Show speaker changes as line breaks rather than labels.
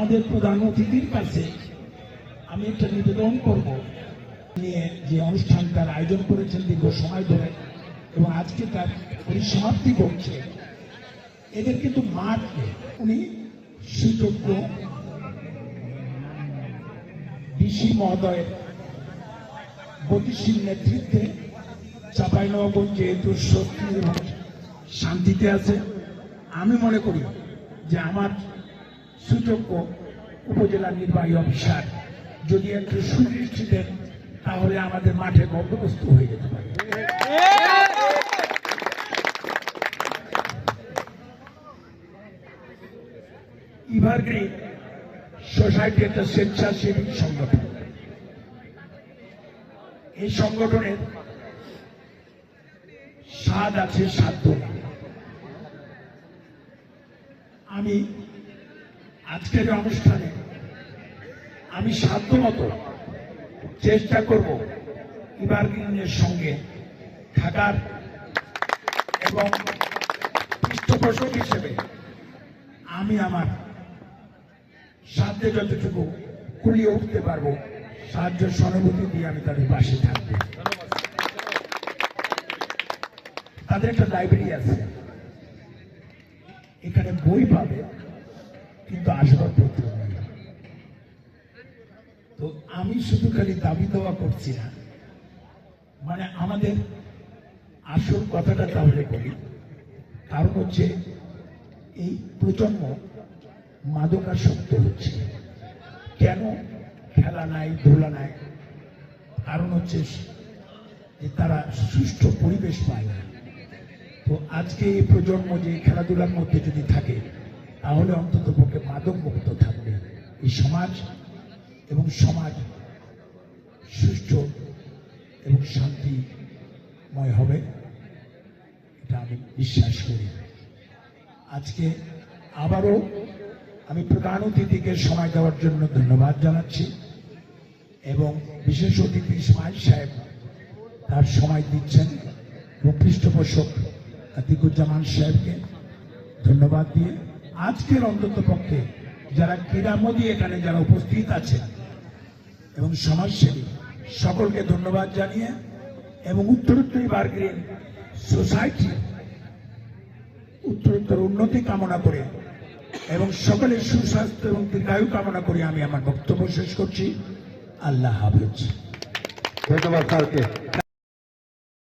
আমাদের প্রধান অতিথির কাছে আমি একটা নিবেদন করব। নিয়ে যে অনুষ্ঠানটার আয়োজন করেছেন দীর্ঘ সময় ধরে এবং আজকে তার পরিসমাপ্তি করছে। এদের কিন্তু মাঠ উনি সুযোগ্য ডিসি মহোদয়ের গতিশীল নেতৃত্বে চাঁপাইনবাবগঞ্জ যেহেতু শক্তি এবং শান্তিতে আছে। আমি মনে করি যে আমার সুযোগ্য উপজেলা নির্বাহী অফিসার। যদি একটু সুদৃষ্টি দেন, তাহলে আমাদের মাঠে বন্দোবস্ত হয়ে যেতে পারে। ইভারগ্রিন সোসাইটি একটা স্বেচ্ছাসেবী সংগঠন। এই সংগঠনের স্বাদ আছে সাধ্য আমি আজকের অনুষ্ঠানে আমি সাধ্য মতো চেষ্টা করব ইভারগ্রিনের সঙ্গে থাকার এবং পৃষ্ঠপোষক হিসেবে আমি আমার সাধ্যে যতটুকু কুলিয়ে উঠতে পারব, সাহায্য সহানুভূতি দিয়ে আমি তাদের পাশে থাকব। তাদের একটা লাইব্রেরি আছে। এখানে বই পাবে। কিন্তু আসবাবপত্র নেই তো আমি শুধু খালি দাবি দেওয়া করছি না মানে আমাদের আসল কথাটা তাহলে বলি। কারণ হচ্ছে এই প্রজন্ম মাদকাসক্ত হচ্ছে। কেন খেলা নাই, ধুলা নাই? কারণ হচ্ছে যে তারা সুষ্ঠু পরিবেশ পায় না। তো আজকে এই প্রজন্ম যে খেলাধুলার মধ্যে যদি থাকে, তাহলে অন্তত মাদক মুক্ত থাকবে। এই সমাজ এবং সমাজ সুষ্ঠু এবং শান্তিময় হবে, এটা আমি বিশ্বাস করি। আজকে আবারও আমি প্রধান অতিথিকে সময় দেওয়ার জন্য ধন্যবাদ জানাচ্ছি এবং বিশেষ অতিথি ইসমাইল সাহেব তার সময় দিচ্ছেন এবং পৃষ্ঠপোষক আতিকুজ্জামান সাহেবকে ধন্যবাদ দিয়ে আজকের অন্তত পক্ষে যারা ক্রীড়ামোদী এখানে যারা উপস্থিত আছেন এবং সমাজসেবী, সকলকে ধন্যবাদ জানিয়ে এবং উত্তরোত্তর বার্গ্রিন সোসাইটি উত্তরোত্তর উন্নতি কামনা করে এবং সকলের সুস্বাস্থ্য এবং দীর্ঘায়ু কামনা করে আমি আমার বক্তব্য শেষ করছি। আল্লাহ হাফেজ।
ধন্যবাদ